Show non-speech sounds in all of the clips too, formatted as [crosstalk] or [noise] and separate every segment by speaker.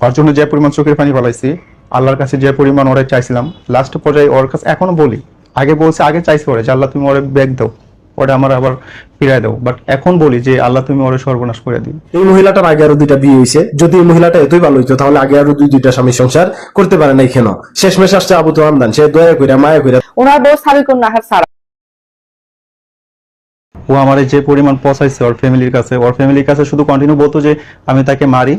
Speaker 1: ওর জন্য যে পরিমাণ চোখের পানি ফলাইছি আল্লাহর কাছে যে পরিমাণ ওরে চাইছিলাম লাস্ট পর্যায়ে ওর কাছে এখনও বলি। আগে বলছে আগে চাইছি ওরে যে আল্লাহ তুমি ওরে ব্যাগ দাও ওটা আমার আবার ফিরাই দাও। বাট এখন বলি যে আল্লাহ তুমি ওরে সর্বনাশ করে দিও।
Speaker 2: এই মহিলাটার আগে আরও দুইটা বিয়ে হয়েছে যদি এই মহিলাটা এতই ভালো হইতো তাহলে আগে আরও দুই দুইটা স্বামী সংসার করতে পারে নাই কেন? শেষমেশ আসছে আবু তো আমদান সে দয়া কইরা মায়া কইরা।
Speaker 3: ওনার বউ সাবিকুন নাহার সারা।
Speaker 1: ও আমার যে পরিমাণ পচাইছে ওর ফ্যামিলির কাছে ওর ফ্যামিলির কাছে শুধু কন্টিনিউ বলতো যে আমি তাকে মারি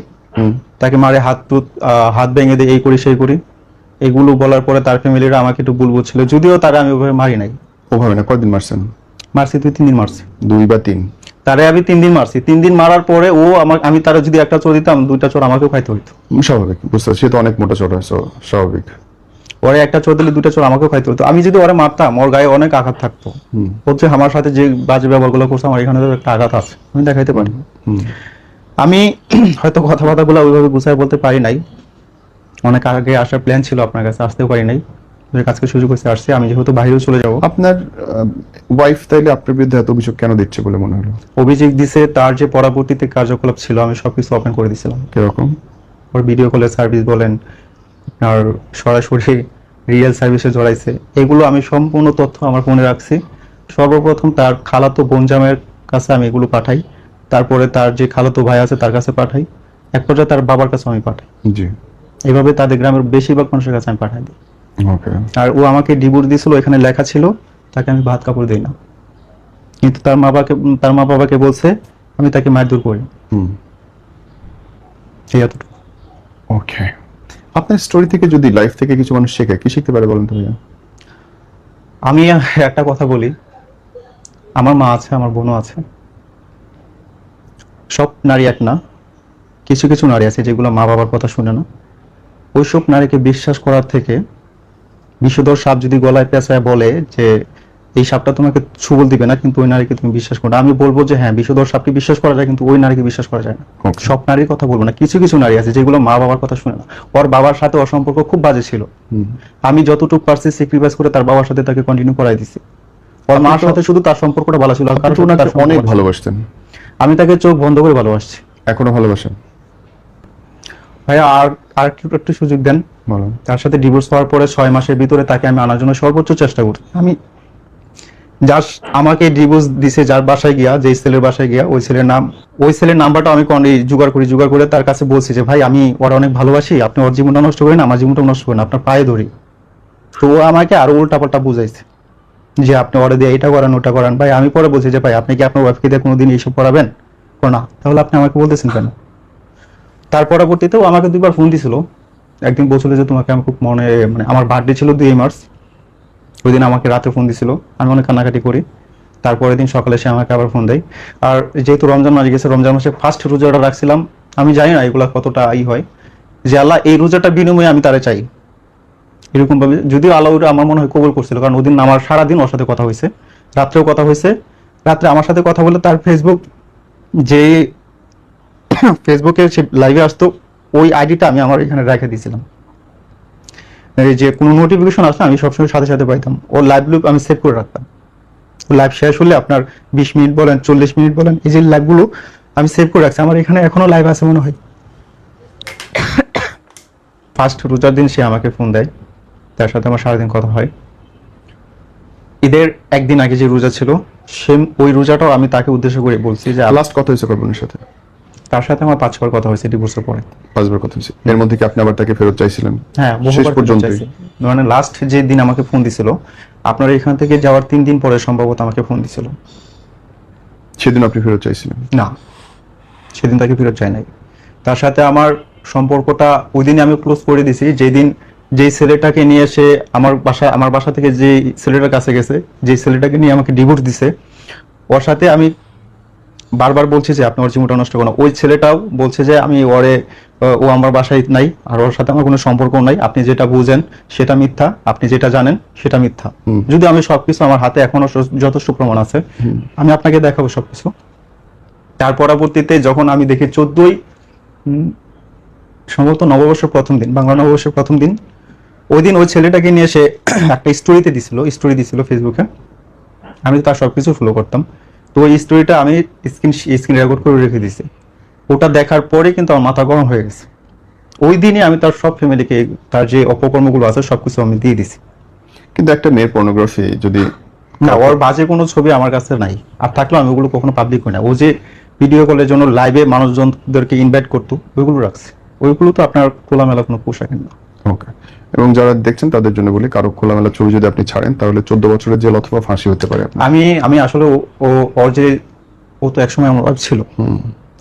Speaker 1: তাকে মারে হাত টুত আহ, হাত ভেঙে দিই এই করি সেই করি। এগুলো বলার পরে তার ফ্যামিলিরা আমাকে একটু ভুল বুঝছিল। যদিও তারা আমি ওভাবে মারি নাই।
Speaker 4: ওভাবে না কয়দিন মারছেন?
Speaker 1: মারছি তুই তিন দিন মারছি।
Speaker 4: দুই বা তিন?
Speaker 1: তারে আমি তিন দিন মারছি। তিন দিন মারার পরে ও আমার আমি তারা যদি একটা চোর দিতাম দুইটা চোর আমাকেও খাইতে হইতো।
Speaker 4: স্বাভাবিক বুঝতে পারছি, সে তো অনেক মোটা চোর হয়েছে স্বাভাবিক।
Speaker 1: ওরে একটা চোর দিলে দুইটা চোর আমাকেও খাইতে হতো আমি যদি ওরে মারতাম ওর গায়ে অনেক আঘাত থাকতো। হচ্ছে আমার সাথে যে বাজে ব্যবহারগুলো করছে আমার এখানে তো একটা আঘাত আছে। আমি দেখাইতে পারি। আমি হয়তো কথাবার্তাগুলো ওইভাবে গুছায় বলতে পারি নাই। অনেক আগে আসার প্ল্যান ছিল আপনার কাছে আসতেও পারি নাই। কাছকে সুযোগ হয়েছে আসছে। আমি যেহেতু বাইরেও চলে যাব।
Speaker 4: আপনার ওয়াইফ তাইলে আপনার বিরুদ্ধে এত অভিযোগ কেন দিচ্ছে বলে মনে হলো?
Speaker 1: অভিযোগ দিছে তার যে পরবর্তীতে কার্যকলাপ ছিল আমি সবকিছু ওপেন করে দিয়েছিলাম
Speaker 4: কীরকম?
Speaker 1: ওর ভিডিও কলের সার্ভিস বলেন আর সরাসরি রিয়েল সার্ভিসে জড়াইছে। এগুলো আমি সম্পূর্ণ তথ্য আমার ফোনে রাখছি। সর্বপ্রথম তার খালাতো বোনজামের কাছে আমি এগুলো পাঠাই। তারপরে তার যে খালাতো ভাই আছে তার কাছে পাঠাই। এক পর্যায়ে তার বাবার কাছে আমি পাঠাই।
Speaker 4: জি।
Speaker 1: এইভাবে তাদের গ্রামের বেশিরভাগ মানুষের কাছে আমি পাঠাই দিই।
Speaker 4: ওকে।
Speaker 1: আর ও আমাকে ডিভোর্স দিয়েছিল এখানে লেখা ছিল তাকে আমি ভাত কাপড় দিই না। কিন্তু তার মা বাবাকে তার মা বাবাকে বলছে আমি তাকে মারধর করি।
Speaker 4: হুম।
Speaker 1: এই এতটুকু।
Speaker 4: ওকে। আপনার স্টোরি থেকে যদি লাইফ থেকে কিছু মানুষ শেখে কি শিখতে পারে বলেন তো ভাইয়া?
Speaker 1: আমি একটা কথা বলি। আমার মা আছে আমার বোনও আছে। সব নারী এক না। কিছু কিছু নারী আছে যেগুলো মা বাবার কথা শুনে না। ওইসব নারীকে বিশ্বাস করার থেকে বিষধর সাপ যদি গলায় পেঁচায় বলে যে এই সাপটা তোমাকে ছুবল দিবে না কিন্তু ওই নারীকে তুমি বিশ্বাস করো আমি বলব যে হ্যাঁ বিষধর সাপকে বিশ্বাস করা যায় কিন্তু ওই নারীকে বিশ্বাস করা যায় না। সব নারীর কথা বলব না। কিছু কিছু নারী আছে যেগুলো মা বাবার কথা শুনে না। ওর বাবার সাথে ওর সম্পর্ক খুব বাজে ছিল। আমি যতটুকু পারছি স্যাক্রিফাইস করে তার বাবার সাথে তাকে কন্টিনিউ করাই দিছি। ওর মার সাথে শুধু তার সম্পর্কটা ভালো ছিল সম্পর্ক
Speaker 4: অনেক। ভালোবাসতেন।
Speaker 1: আমি তাকে চোখ বন্ধ করে ভালোবাসছি।
Speaker 4: এখনও ভালোবাসেন?
Speaker 1: ভাইয়া আর আর একটু সুযোগ দেন।
Speaker 4: বলেন।
Speaker 1: তার সাথে ডিভোর্স হওয়ার পরে ছয় মাসের ভিতরে তাকে আমি আনার জন্য সর্বোচ্চ চেষ্টা করি। আমি যার আমাকে ডিভোর্স দিছে যার বাসায় গিয়া যেই ছেলের বাসায় গিয়া ওই ছেলের নাম ওই ছেলের নাম্বারটা আমি জোগাড় করি জোগাড় করে তার কাছে বলছি যে ভাই আমি ওরা অনেক ভালোবাসি আপনি ওর জীবনটা নষ্ট করেন আমার জীবনটা নষ্ট করেন আপনার পায়ে ধরি। তো ও আমাকে আরও উল্টাপাল্টা বুঝাইছে। যে আপনি অর্ডার দিয়ে এটা করান, ওটা করান। ভাই, আমি পরে বলছি যে, ভাই, আপনি কি আপনার ওয়াইফকে দিয়ে কোনোদিন এইসব করাবেন না। তাহলে আপনি আমাকে বলতেছেন কেন? তার পরবর্তীতেও আমাকে দুইবার ফোন দিছিল। একদিন বলছিল যে, তোমাকে আমি খুব মনে মানে আমার বার্থডে ছিল দুই মার্চ। ওই দিন আমাকে রাতে ফোন দিছিল। আমি অনেক কান্নাকাটি করি। তারপরের দিন সকালে সে আমাকে আবার ফোন দেয়। আর যেহেতু রমজান মাস গেছে, রমজান মাসে ফার্স্ট রোজাটা রাখছিলাম। আমি জানি না এগুলা কতটা ই হয়। যে আল্লাহ এই রোজাটা বিনিময়ে আমি তারে চাই। এরকম ভাবে যদিও ওটা আমার মনে হয় কবল করছিল, কারণ ওদিন আমার সারাদিন ওর সাথে কথা হয়েছে, রাত্রেও কথা হয়েছে। রাত্রে আমার সাথে কথা বলে তার ফেসবুক যে [coughs] ফেসবুকে সে লাইভে আসতো, ওই আইডিটা আমি আমার এখানে রেখে দিয়েছিলাম। এই যে কোনো নোটিফিকেশন আসলে আমি সবসময় সাথে সাথে পাইতাম। ও লাইভ লুপ আমি সেভ করে রাখতাম। লাইভ শেষ হলে আপনার বিশ মিনিট বলেন, চল্লিশ মিনিট বলেন, এই যে লাইভগুলো আমি সেভ করে রাখছি। আমার এখানে এখনও লাইভ আছে মনে হয়। [coughs] ফার্স্ট রোজার দিন সে আমাকে ফোন দেয়। তার সাথে আমার সারাদিন কথা হয়। ঈদের একদিন আগে যে রোজা ছিল সে ওই রোজাটাও আমি তাকে উদ্দেশ্য করে বলছি যে
Speaker 4: লাস্ট কথা হয়েছে কর্পনের সাথে?
Speaker 1: তার সাথে আমার পাঁচবার কথা হয়েছে ডিভোর্সের পরে।
Speaker 4: পাঁচবার কথা হয়েছে। এর মধ্যে কি আপনি আবার তাকে ফেরত চাইছিলেন?
Speaker 1: হ্যাঁ
Speaker 4: শেষ পর্যন্ত
Speaker 1: মানে লাস্ট যে দিন আমাকে ফোন দিছিল আপনার এখান থেকে যাওয়ার তিন দিন পরে সম্ভবত আমাকে ফোন দিছিল।
Speaker 4: সেদিন আপনি ফেরত চাইছিলেন?
Speaker 1: না সেদিন তাকে ফেরত চাই নাই। তার সাথে আমার সম্পর্কটা ওই দিনে আমি ক্লোজ করে দিছি যেদিন যেই ছেলেটাকে নিয়ে এসে আমার বাসা আমার বাসা থেকে যে ছেলেটার কাছে গেছে যে ছেলেটাকে নিয়ে আমাকে ডিভোর্স দিছে ওর সাথে আমি বারবার বলছি যে আপনি ওর জীবনটা নষ্ট করো ওই ছেলেটাও বলছে যে আমি ওরে ও আমার বাসায় নাই আর ওর সাথে আমার কোনো সম্পর্ক নাই। আপনি যেটা বুঝেন সেটা মিথ্যা। আপনি যেটা জানেন সেটা মিথ্যা। যদি আমি সবকিছু আমার হাতে এখনও যথেষ্ট প্রমাণ আছে আমি আপনাকে দেখাবো সবকিছু। তার পরবর্তীতে যখন আমি দেখি চোদ্দই সম্ভবত নববর্ষের প্রথম দিন বাংলা নববর্ষের প্রথম দিন ওই দিন ওই ছেলেটাকে নিয়ে সে [clears throat] একটা স্টোরিতে দিছিল স্টোরি দিছিল ফেসবুকে আমি তো তার সবকিছু ফলো করতাম। তো ওই স্টোরিটা আমি স্ক্রিন স্ক্রিন রেকর্ড করে রেখে দিছি। ওটা দেখার পরে কিন্তু আমার মাথা গরম হয়ে গেছে। ওই দিনই আমি তার সব ফ্যামিলিকে তার যে অপকর্মগুলো আছে সবকিছু আমি দিয়ে দিছি।
Speaker 4: কিন্তু একটা মেয়ের পর্নোগ্রাফি যদি
Speaker 1: না ওর বাজে কোনো ছবি আমার কাছে নাই। আর থাকলেও আমি ওগুলো কখনো পাবলিক করি না। ও যে ভিডিও কলের জন্য লাইভে মানুষজনদেরকে ইনভাইট করতো ওইগুলো রাখছে। ওইগুলো তো আপনার খোলামেলা কোনো পোশাকের না।
Speaker 4: ওকে এবং যারা দেখছেন তাদের জন্য বলি কারও খোলামেলা ছবি যদি আপনি ছাড়েন তাহলে চোদ্দ বছরের জেল অথবা ফাঁসি হতে পারে আপনার।
Speaker 1: আমি আমি আসলে ও- ও ওর যে ও তো একসময় আমার wife ছিল।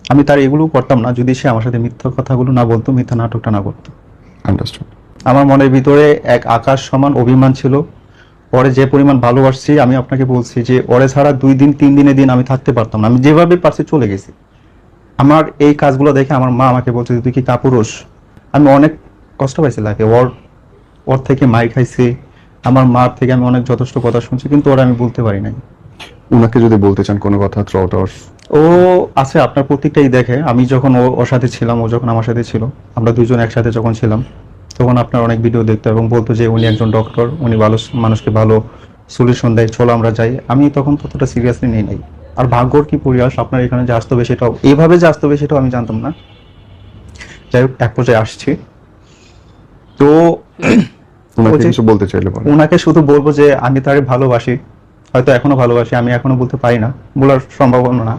Speaker 1: আমি তার এগুলো করতাম না যদি সে আমার সাথে মিথ্যা কথাগুলো না বলতো মিথ্যা নাটকটা না করতো।
Speaker 4: আন্ডারস্টুড
Speaker 1: আমার মনের ভিতরে এক আকাশ সমান অভিমান ছিল। ওরে যে পরিমাণ ভালোবাসছি আমি আপনাকে বলছি যে ওরে ছাড়া দুই দিন তিন দিনের দিন আমি থাকতে পারতাম না। আমি যেভাবে পারছি চলে গেছি। আমার এই কাজগুলো দেখে আমার মা আমাকে বলছে তুই কি কাপুরুষ? আমি অনেক কষ্ট পাইছি লাগে ওর ওর থেকে মাই খাইছি আমার মার থেকে আমি অনেক যথেষ্ট কথা শুনছি কিন্তু ওরা আমি বলতে পারি নাই।
Speaker 4: উনাকে যদি বলতে চান কোনো কথা থ্রু আউট
Speaker 1: ও আছে আপনার প্রত্যেকটাই দেখে। আমি যখন ও ওর সাথে ছিলাম ও যখন আমার সাথে ছিল আমরা দুজন একসাথে যখন ছিলাম তখন আপনার অনেক ভিডিও দেখতো এবং বলতো যে উনি একজন ডক্টর উনি ভালো মানুষকে ভালো সলিউশন দেয় চলো আমরা যাই। আমি তখন ততটা সিরিয়াসলি নেই নাই। আর ভাগ্যর কি পরিহাস আপনার এখানে যে আসতে হবে সেটাও এইভাবে যে আসতে হবে সেটাও আমি জানতাম না। যাই হোক এক পর্যায়ে আসছি। তো [clears throat]
Speaker 4: কিছু বলতে চাইলে
Speaker 1: ওনাকে শুধু বলব যে আমি তাকে ভালোবাসি। হয়তো এখনও ভালোবাসি আমি এখনও বলতে পারি না। বলার সম্ভাবনা না।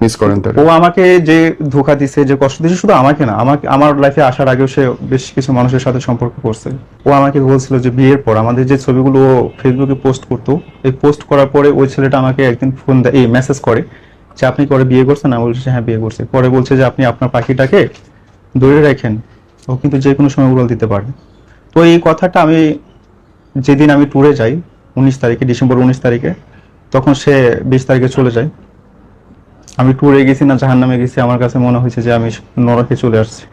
Speaker 4: মিস করেন
Speaker 1: ও আমাকে যে ধোকা দিছে যে কষ্ট দিছে শুধু আমাকে না আমাকে আমার লাইফে আসার আগেও সে বেশ কিছু মানুষের সাথে সম্পর্ক করছে। ও আমাকে বলছিল যে বিয়ের পর আমাদের যে ছবিগুলো ও ফেসবুকে পোস্ট করতো এই পোস্ট করার পরে ওই ছেলেটা আমাকে একদিন ফোন দেয় এই মেসেজ করে যে আপনি করে বিয়ে করছেন? আমি বলছি হ্যাঁ বিয়ে করছি। পরে বলছে যে আপনি আপনার পাখিটাকে ধরে রাখেন। ও কিন্তু যে কোনো সময় উড়াল দিতে পারে তো এই কথাটা আমি যেদিন আমি ট্যুরে যাই, উনিশ তারিখে, ডিসেম্বর উনিশ তারিখে, তখন সে বিশ তারিখে চলে যায়। আমি ট্যুরে গেছি না জাহান নামে গেছি, আমার কাছে মনে হয়েছে যে আমি নরকে চলে আসছি।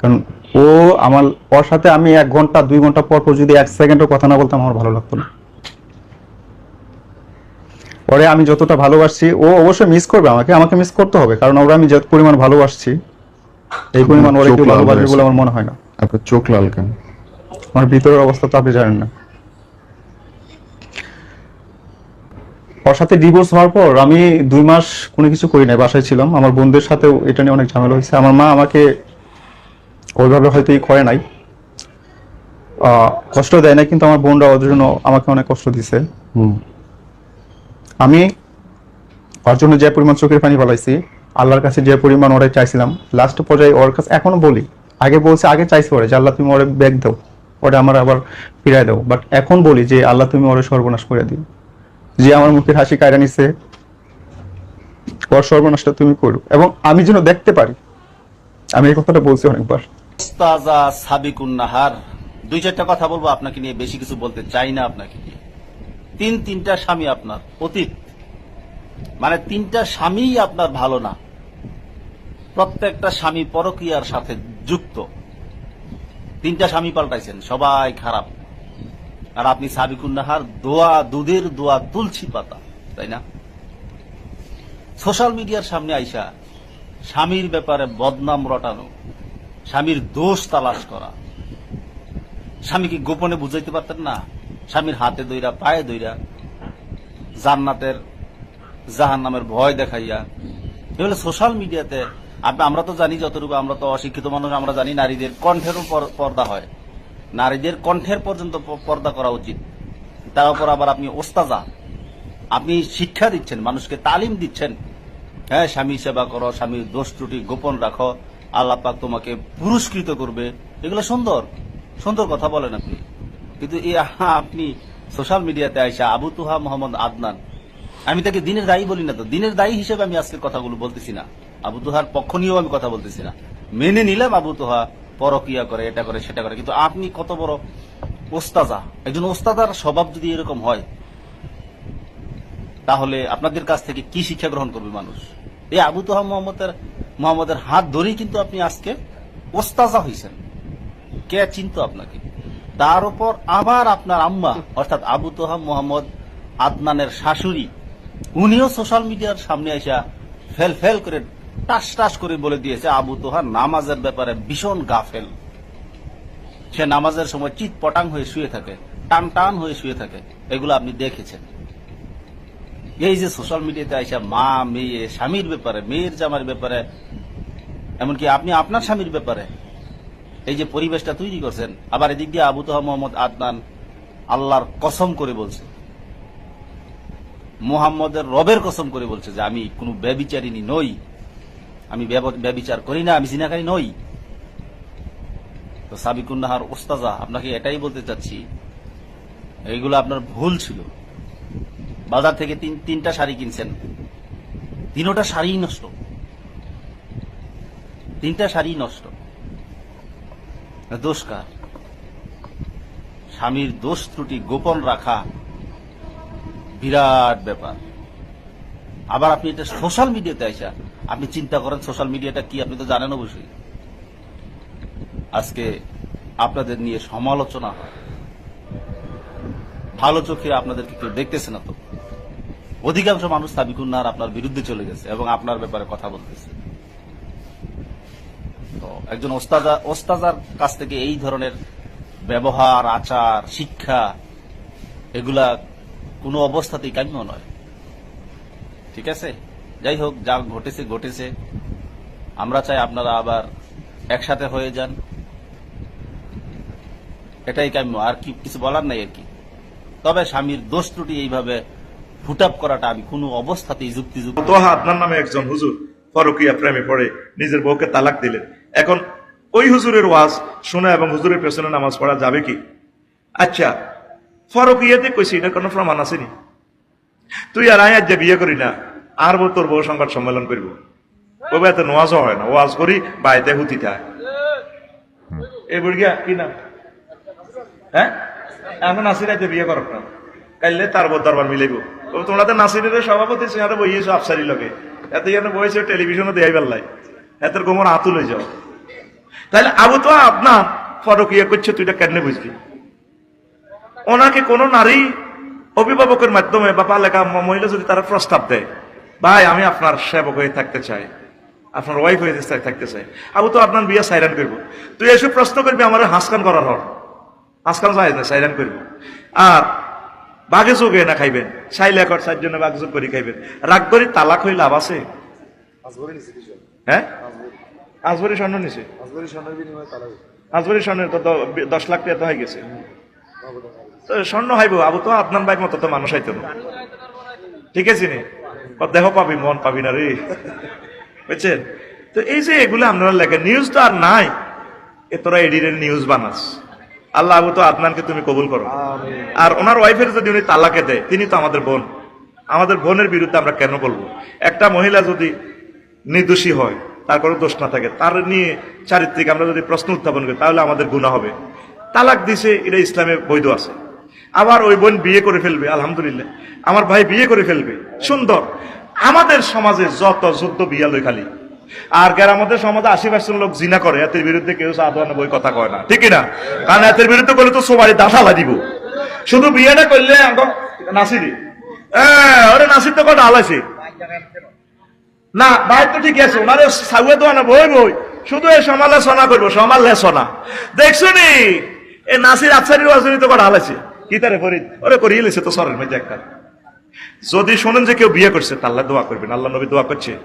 Speaker 1: কারণ ও আমার, ওর সাথে আমি এক ঘণ্টা, দুই ঘণ্টা পর পর যদি এক সেকেন্ডের কথা না বলতাম, আমার ভালো লাগতো না। পরে আমি যতটা ভালোবাসছি, ও অবশ্যই মিস করবে আমাকে আমাকে মিস করতে হবে, কারণ ওরা আমি যত পরিমাণ ভালোবাসছি এই পরিমাণ ওরা
Speaker 4: লাল
Speaker 1: ভালোবাসবে বলে আমার মনে হয় না।
Speaker 4: আপনার চোখ লাল কেন?
Speaker 1: আমার ভিতরের অবস্থা তো আপনি জানেন না। ওর সাথে ডিভোর্স হওয়ার পর আমি দুই মাস কোনো কিছু করি নাই বাসায় ছিলাম। আমার বোনদের সাথেও এটা নিয়ে অনেক ঝামেলা হয়েছে। আমার মা আমাকে ওইভাবে হয়তো ই করে নাই। আহ, কষ্ট দেয় না কিন্তু আমার বোনরা ওদের জন্য আমাকে অনেক কষ্ট দিছে। আমি ওর জন্য যে পরিমাণ চোখের পানি ফলাইছি আল্লাহর কাছে যে পরিমাণ ওরাই চাইছিলাম লাস্ট পর্যায়ে ওর কাছে এখনও বলি, আগে বলছে, আগে চাইছি ওরে, যে আল্লাহ তুমি ওরে ব্যাগ দাও ওটা আমার আবার ফিরাই দাও। বাট এখন বলি যে, আল্লাহ তুমি ওরে সর্বনাশ করে দিও। যে আমার মুখের হাসি কায়রা নিছে, ওর সর্বনাশটা তুমি করো। এবং আমি যেন দেখতে পারি, আমি এই কথাটা বলছি অনেকবার।
Speaker 3: তাজা সাবিকুন নাহার, দুই চারটা কথা বলব আপনাকে নিয়ে, বেশি কিছু বলতে চাই না আপনাকে নিয়ে। তিন তিনটা স্বামী আপনার, অতীত। মানে তিনটা স্বামীই আপনার ভালো না। প্রত্যেকটা স্বামী পরকিয়ার সাথে যুক্ত। তিনটা স্বামী পাল্টাইছেন, সবাই খারাপ। আর আপনি সাবিকুন নাহার দোয়া, দুধের দোয়া, তুলসী পাতা, তাই না? সোশ্যাল মিডিয়ার সামনে আইসা স্বামীর ব্যাপারে বদনাম রটানো, স্বামীর দোষ তালাশ করা। স্বামীকে গোপনে বুঝাইতে পারতেন না? স্বামীর হাতে দইরা, পায়ে দইরা, জান্নাতের জাহান নামের ভয় দেখাইয়া। এগুলো সোশ্যাল মিডিয়াতে আমরা তো জানি যতটুকু, আমরা তো অশিক্ষিত মানুষ, আমরা জানি নারীদের কণ্ঠেরও পর্দা হয়। নারীদের কণ্ঠের পর্যন্ত পর্দা করা উচিত। তার উপর আবার আপনি ওস্তাজা, আপনি শিক্ষা দিচ্ছেন, মানুষকে তালিম দিচ্ছেন। হ্যাঁ স্বামী সেবা করো, স্বামীর দোষ ত্রুটি গোপন রাখো, আল্লাহ পাক তোমাকে পুরস্কৃত করবে। এগুলো সুন্দর সুন্দর কথা বলেন আপনি। কিন্তু আপনি সোশ্যাল মিডিয়াতে আইসা আবু তুহা মোহাম্মদ আদনান, আমি তাকে দিনের দায়ী বলি না তো, দিনের দায়ী হিসেবে আমি আজকের কথাগুলো বলতেছি না। আবু তুহার পক্ষ নিয়েও আমি কথা বলতেছি না। মেনে নিলাম আবু তুহা পরকিয়া করে, এটা করে, সেটা করে। কিন্তু আপনি কত বড় ওস্তাজা। একজন ওস্তাদার স্বভাব যদি এরকম হয়, তাহলে আপনাদের কাছ থেকে কি শিক্ষা গ্রহণ করবে মানুষ? এই আবু তোহা মোহাম্মদের মোহাম্মদের হাত ধরেই কিন্তু আপনি আজকে ওস্তাজা হয়েছেন কে চিন্ত আপনাকে? তার উপর আবার আপনার আম্মা, অর্থাৎ আবু তোহা মোহাম্মদ আদনানের শাশুড়ি, উনিও সোশ্যাল মিডিয়ার সামনে এসে ফেল ফেল করে টাস টাস করে বলে দিয়েছে আবু তোহা, নামাজের ব্যাপারে ভীষণ গাফেল। সে নামাজের সময় চিৎ পটাং হয়ে শুয়ে থাকে, টান টান হয়ে শুয়ে থাকে। এগুলো আপনি দেখেছেন। এই যে সোশ্যাল মিডিয়াতে আইসা মা, মেয়ে, স্বামীর ব্যাপারে, মেয়ের জামার ব্যাপারে, এমনকি আপনি আপনার স্বামীর ব্যাপারে, এই যে পরিবেশটা তৈরি করছেন, আবার এদিক দিয়ে আবু তোহা মোহাম্মদ আদনান আল্লাহর কসম করে বলছে। মোহাম্মদের রবের কসম করে বলছে যে আমি কোনো ব্যবিচারিনী নই। আমি ব্যব- ব্যবিচার করি না, আমি জিনাকারী নই। তো সাবিকুন্নাহার ওস্তাজা, আপনাকে এটাই বলতে চাচ্ছি, এইগুলো আপনার ভুল ছিল। বাজার থেকে তিন তিনটা শাড়ি কিনছেন। তিনোটা শাড়ি নষ্ট। তিনটা শাড়ি নষ্ট। দোষ কার? স্বামীর দোষ ত্রুটি গোপন রাখা বিরাট ব্যাপার। আবার আপনি এটা সোশ্যাল মিডিয়াতে আইসা, আপনি চিন্তা করেন সোশ্যাল মিডিয়াটা কি, আপনি তো জানেন অবশ্যই। আজকে আপনাদের নিয়ে সমালোচনা হয়। ভালো চোখে আপনাদেরকে কেউ দেখতেছে না তো। অধিকাংশ মানুষ সাবিকুন্নার আপনার বিরুদ্ধে চলে গেছে এবং আপনার ব্যাপারে কথা বলতেছে। তো একজন ওস্তাদার কাছ থেকে এই ধরনের ব্যবহার, আচার, শিক্ষা, এগুলা কোনো অবস্থাতেই কাম্য নয়। ঠিক আছে? যাই হোক, যা ঘটেছে ঘটেছে। আমরা চাই আপনারা আবার একসাথে হয়ে যান। এটাই কাম্য। আর কি, কিছু বলার নাই আর কি। তবে স্বামীর দোষ ত্রুটি এইভাবে ফুটাপ করাটা আমি কোনো অবস্থাতেই যুক্তিযুক্ত
Speaker 5: তোহা আপনার নামে একজন হুজুর পরকিয়া প্রেমে পড়ে, নিজের বউকে তালাক দিলেন। এখন ওই হুজুরের ওয়াজ শোনা এবং হুজুরের পেছনে নামাজ পড়া যাবে কি? আচ্ছা ফরকিয়াতে কইছি এটা কোনো প্রমাণ আসেনি তুই আর আয় যে বিয়ে করি না, আর বউ তোর বউ সংবাদ সম্মেলন করব। ও এত নোয়াজও হয় না, ওয়াজ করি, বাড়িতে হুতি থাকে। এই বুড়িয়া কি নাম? হ্যাঁ? এখন নাসির আজ বিয়ে করক না। কাইলে তার বউ দরবার মিলাইব। তোমরা তো নাসিরের সভাপতি, সিংহাতে বইয়েছো আফসারি লগে। এত এখানে বইছে টেলিভিশনও দেয়াই বেল্লাই এতের গোমর আতুল হয়ে যাও। তাহলে আবু তো আপনার ফরকিয়া করছে তুই এটা কেন বুঝলি ওনাকে কোনো নারী অভিভাবকের মাধ্যমে বা পালেকা মহিলা যদি তারা প্রস্তাব দেয় ভাই আমি আপনার সেবক হয়ে থাকতে চাই। আপনার ওয়াইফ হয়ে থাকতে চাই। আবু তো আপনার বিয়ে সাইরান করব। তুই এসব প্রশ্ন করবি আমার হাসকান করার হর হাসকান চাই না সাইরান করব। আর বাঘে যোগে না খাইবেন চাইলে একর চার জন্য বাঘ যোগ করে খাইবেন। রাগ করি তালাক হই লাভ আছে? হ্যাঁ? আজবরি স্বর্ণ নিছে? আজবরি স্বর্ণের বিনিময়ে আজবরি স্বর্ণের তো দশ লাখ টাকা তো হয়ে গেছে। তো স্বর্ণ হাইব আবু তো আপনার বাইক মতো তো মানুষ হাইতো না। ঠিক আছে নি? দেহ পাবি মন পাবি না রে। বুঝছেন? তো এই যে এগুলো আপনারা লেখেন নিউজ তো আর নাই। এ তোরা এডিটের নিউজ বানাস। আল্লাহ আবু তো আপনাকে তুমি কবুল করো। আর ওনার ওয়াইফের যদি উনি তালাকে দেয় তিনি তো আমাদের বোন। আমাদের বোনের বিরুদ্ধে আমরা কেন বলব? একটা মহিলা যদি নির্দোষী হয় তার কোনো দোষ না থাকে। তার নিয়ে চারিত্রিক আমরা যদি প্রশ্ন উত্থাপন করি তাহলে আমাদের গুণা হবে। তালাক দিছে এটা ইসলামে বৈধ আছে। আবার ওই বোন বিয়ে করে ফেলবে, আলহামদুলিল্লাহ। আমার ভাই বিয়ে করে ফেলবে। সুন্দর। আমাদের সমাজে যত যুদ্ধ বিয়া লই খালি। আর আমাদের সমাজে আশি লোক জিনা করে এতের বিরুদ্ধে কেউ সাধারণ বই কথা কয় না। ঠিক না কারণ এতের বিরুদ্ধে করলে তো সবারই দাঁড়ালা দিব। শুধু বিয়েটা করলে নাসিরি। ওরে নাসির তো কটা আলাইছে। না ভাই তো ঠিক আছে। ওনারে সাগুয়ে তো না বই বই। শুধু এই সমালোচনা করব, সমালোচনা। দেখছ নি? এ নাসির আফসারি ওয়াজনি তো কটা হালাইছে কি তারে ফরিদ ওরে করিয়ে লেছে তো সরের মধ্যে একটা। যদি শোনেন যে কেউ বিয়ে করছে তা দোয়া করবেন। আল্লাহ নবী দোয়া করছে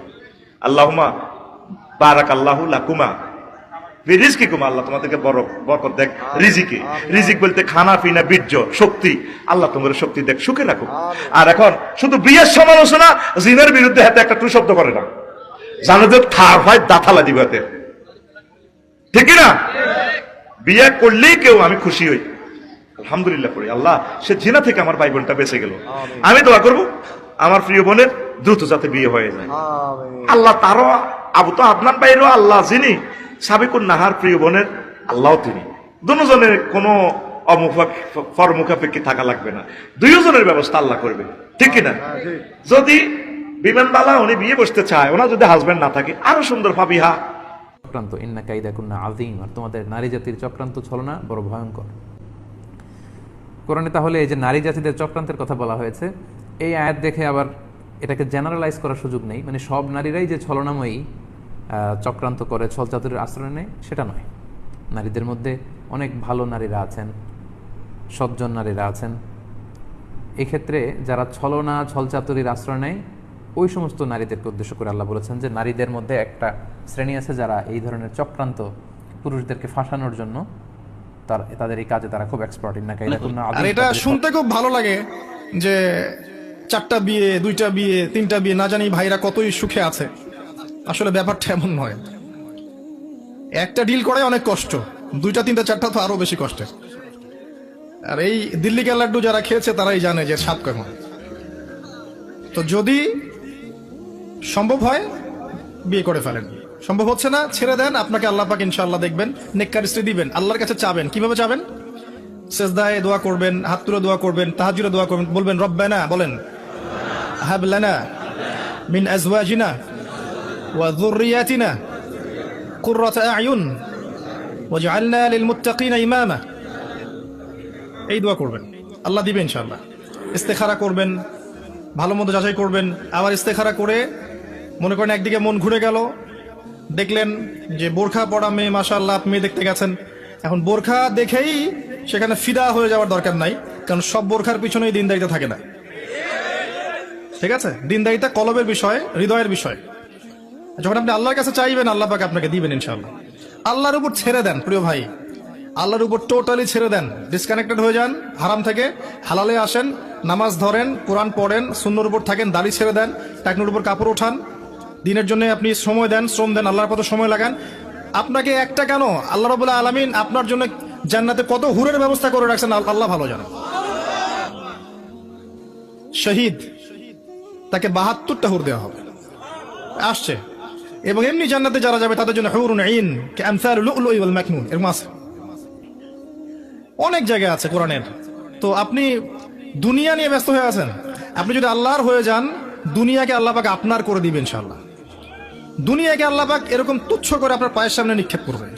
Speaker 5: আল্লাহুমা বারাক আল্লাহু লাকুমা। রিজিকি কুমা আল্লাহ তোমাদেরকে বড় বরকত দেখ। রিজিকে রিজিক বলতে খানা পিনা বীর্য শক্তি। আল্লাহ তোমাদের শক্তি দেখ সুখে রাখুক। আর এখন শুধু বিয়ের সমালোচনা জিনের বিরুদ্ধে হাতে একটা টু শব্দ করে না। জানো যে ঠার হয় দাঁথালা দিব হাতে। ঠিক না? বিয়ে করলেই কেউ আমি খুশি হই। আলহামদুলিল্লাহ করি আল্লাহ সে জিনা থেকে আমার ভাই বোনটা বেঁচে গেল। আমি দোয়া করব আমার প্রিয় বোনের দ্রুত যাতে বিয়ে হয়ে যায়। আল্লাহ তারও আবু তো আপনার বাইরেও আল্লাহ যিনি সাবিকুন নাহার প্রিয় বোনের আল্লাহ তিনি। দুজনের কোনো ফরমুখাপেক্ষি থাকা লাগবে না। দুইজনের ব্যবস্থা আল্লাহ করবে। ঠিক কিনা? যদি বিমানবালা উনি বিয়ে বসতে চায় ওনার যদি হাজবেন্ড না থাকে আরও সুন্দর ভাবিহা
Speaker 6: চক্রান্ত ইন্না কাইদা কুন্না আজিম আর তোমাদের নারী জাতির চক্রান্ত ছলনা বড় ভয়ঙ্কর। কোরআনে তাহলে এই যে নারী জাতিদের চক্রান্তের কথা বলা হয়েছে, এই আয়াত দেখে আবার এটাকে জেনারেলাইজ করার সুযোগ নেই। মানে সব নারীরাই যে ছলনাময়ী চক্রান্ত করে ছলচাতুরের আশ্রয় নেয়, সেটা নয়। নারীদের মধ্যে অনেক ভালো নারীরা আছেন, সজ্জন নারীরা আছেন। এক্ষেত্রে যারা ছলনা ছলচাতুরির আশ্রয় নেয়, ওই সমস্ত নারীদেরকে উদ্দেশ্য করে আল্লাহ বলেছেন যে নারীদের মধ্যে একটা শ্রেণি আছে যারা এই ধরনের চক্রান্ত পুরুষদেরকে ফাঁসানোর জন্য তার তাদের এই কাজে তারা খুব এক্সপার্ট কুন্না
Speaker 7: আর এটা শুনতে খুব ভালো লাগে যে চারটা বিয়ে দুইটা বিয়ে তিনটা বিয়ে না জানি ভাইরা কতই সুখে আছে। আসলে ব্যাপারটা এমন নয়। একটা ডিল করাই অনেক কষ্ট। দুইটা তিনটা চারটা তো আরও বেশি কষ্টের। আর এই দিল্লি কা লাড্ডু যারা খেয়েছে তারাই জানে যে ছাপ কেমন। তো যদি সম্ভব হয় বিয়ে করে ফেলেন। সম্ভব হচ্ছে না? ছেড়ে দেন, আপনাকে আল্লাহ পাক ইনশাআল্লাহ দেখবেন, নেককার স্ত্রী দিবেন, আল্লাহর কাছে চাবেন। কীভাবে চাবেন? সেজদায় দোয়া করবেন, হাত তুলে দোয়া করবেন তাহাজুরে দোয়া করবেন, বলবেন, রব্বানা বলেন হাব লানা মিন আজওয়াজিনা ওয়া যুররিয়াতিনা কুররাতা আয়ুন ওয়াজআলনা লিল মুত্তাকিনা ইমামা এই দোয়া করবেন। আল্লাহ দিবেন ইনশাআল্লাহ। ইস্তেখারা করবেন, ভালো মন্দ যাচাই করবেন, আবার ইস্তেখারা করে মনে করেন একদিকে মন ঘুরে গেল দেখলেন যে বোরখা পড়া মেয়ে, মাশাআল্লাহ, আপনি দেখতে গেছেন। এখন বোরখা দেখেই সেখানে ফিদা হয়ে যাওয়ার দরকার নাই, কারণ সব বোরখার পিছনেই দিনদারিতা থাকে না। ঠিক আছে? দিনদারিতা কলবের বিষয়, হৃদয়ের বিষয়। যখন আপনি আল্লাহর কাছে চাইবেন, আল্লাহ পাক আপনাকে দিবেন ইনশাল্লাহ আল্লাহর উপর ছেড়ে দেন, প্রিয় ভাই। আল্লাহর উপর টোটালি ছেড়ে দেন। ডিসকানেক্টেড হয়ে যান, হারাম থেকে, হালালে আসেন, নামাজ ধরেন, কোরআন পড়েন শূন্যর উপর থাকেন, দাড়ি ছেড়ে দেন, টাকনুর উপর কাপড় ওঠান দিনের জন্য আপনি সময় দেন, শ্রম দেন, আল্লাহর পথে সময় লাগান। আপনাকে একটা কেন? আল্লাহ রবুল্লাহ আলমিন আপনার জন্য জান্নাতে কত হুরের ব্যবস্থা করে রাখছেন, আল- আল্লাহ ভালো জানেন। শহীদ, তাকে বাহাত্তরটা হুর দেওয়া হবে। আসছে। এবং এমনি জান্নাতে যারা যাবে, তাদের জন্য হুরুন আইন এরকম আছে। অনেক জায়গায় আছে কোরআনের। তো আপনি দুনিয়া নিয়ে ব্যস্ত হয়ে আছেন। আপনি যদি আল্লাহর হয়ে যান, দুনিয়াকে আল্লাহ পাক আপনার করে দিবেন ইনশাআল্লাহ। দুনিয়াকে আল্লাহ পাক এরকম তুচ্ছ করে আপনার পায়ের সামনে নিক্ষেপ করবেন।